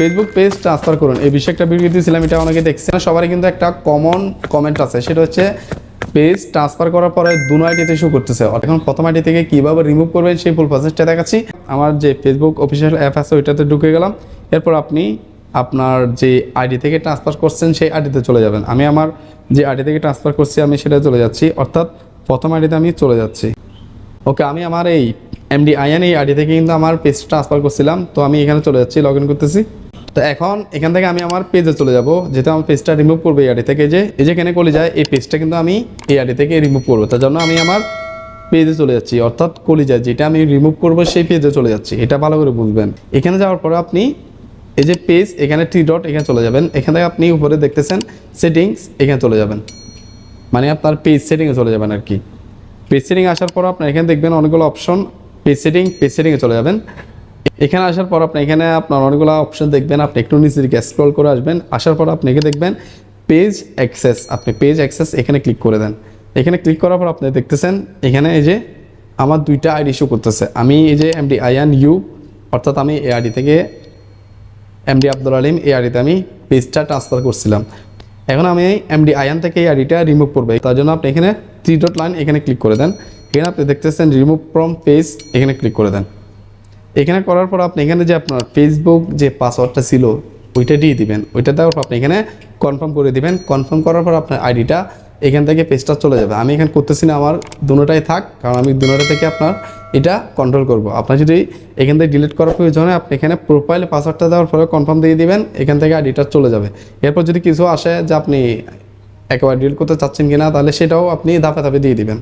Facebook page transfer করুন। এই বিষয়ে একটা ভিডিও দিয়েছিলাম, এটা অনেকে দেখছেন। সবারই কিন্তু একটা কমন কমেন্ট আছে। সেটা হচ্ছে পেজ ট্রান্সফার করার পরে দুনো আইডিতে শো করতেছে। এখন প্রথম আইডি থেকে কীভাবে রিমুভ করবেন সেই ফুল প্রসেসটা দেখাচ্ছি। আমার যে ফেসবুক অফিসিয়াল অ্যাপ আছে, ওইটাতে ঢুকে গেলাম। এরপর আপনি আপনার যে আইডি থেকে ট্রান্সফার করছেন, সেই আইডিতে চলে যাবেন। আমি আমার যে আইডি থেকে ট্রান্সফার করছি, আমি সেটা চলে যাচ্ছি। অর্থাৎ প্রথম আইডিতে আমি চলে যাচ্ছি। ওকে, আমি আমার এই এমডি আইএন এই আইডি থেকে কিন্তু আমার পেজ ট্রান্সফার করছিলাম। তো আমি এখানে চলে যাচ্ছি লগ করতেছি। তো এখন এখান থেকে আমি আমার পেজে চলে যাব যেহেতু আমার পেজটা রিমুভ করব আইডি থেকে। যে, এই যে এখানে কলি যায় এই পেজটা কিন্তু আমি এই আইডি থেকে রিমুভ করব। তার জন্য আমি আমার পেজে চলে যাচ্ছি। অর্থাৎ কলিজা যেটা আমি রিমুভ করব, সেই পেজে চলে যাচ্ছি। এটা ভালো করে বুঝবেন। এখানে যাওয়ার পরে আপনি এই যে পেজ এখানে থ্রি ডট এখানে চলে যাবেন। এখান থেকে আপনি উপরে দেখতেছেন সেটিংস এখানে চলে যাবেন। মানে আপনার পেজ সেটিংয়ে চলে যাবেন আর কি। পেজ সেটিং আসার পর আপনার এখানে দেখবেন অনেকগুলো অপশন পেজ সেটিং পেজ সেটিংয়ে চলে যাবেন। এখানে আসার পর আপনি এখানে আপনার অনেকগুলো অপশন দেখবেন, আপনি একটু নিচের দিকে স্ক্রল করে আসবেন, আসার পর আপনি এখানে দেখবেন পেজ অ্যাক্সেস আপনি পেজ অ্যাক্সেস এখানে ক্লিক করে দেন। এখানে ক্লিক করার পর আপনি দেখতেছেন, এখানে এই যে আমার দুইটা আইডি শো করতেছে। আমি এই যে এমডি আইয়ান ইউ অর্থাৎ আমি এই আইডি থেকে এমডি আব্দুল আলিম এই আইডিতে আমি পেজটা ট্রান্সফার করছিলাম। এখন আমি এমডি আয়ান থেকে এই আইডিটা রিমুভ করব। তার জন্য আপনি এখানে থ্রি ডট লাইন এখানে ক্লিক করে দেন। এখানে আপনি দেখতেছেন রিমুভ ফ্রম পেজ এখানে ক্লিক করে দেন। এখানে করার পর আপনি এখানে যে আপনার ফেসবুক যে পাসওয়ার্ডটা ছিল, ওইটা দিয়ে দিবেন। ওইটা দেওয়ার পর আপনি এখানে কনফার্ম করে দিবেন। কনফার্ম করার পর আপনার আইডিটা এখান থেকে পেজটা চলে যাবে। আমি এখানে করতেছি না, আমার দুটোটাই থাক, কারণ আমি দুটোটা থেকে আপনার এটা কন্ট্রোল করব। আপনার যদি এখান থেকে ডিলিট করার প্রয়োজন হয় আপনি এখানে প্রোফাইলে পাসওয়ার্ডটা দেওয়ার পরে কনফার্ম দিয়ে দিবেন, এখান থেকে আইডিটা চলে যাবে। এরপর যদি কিছু আসে যে আপনি একবার ডিলিট করতে চাচ্ছেন কিনা, তাহলে সেটাও আপনি ধাপে ধাপে দিয়ে দিবেন।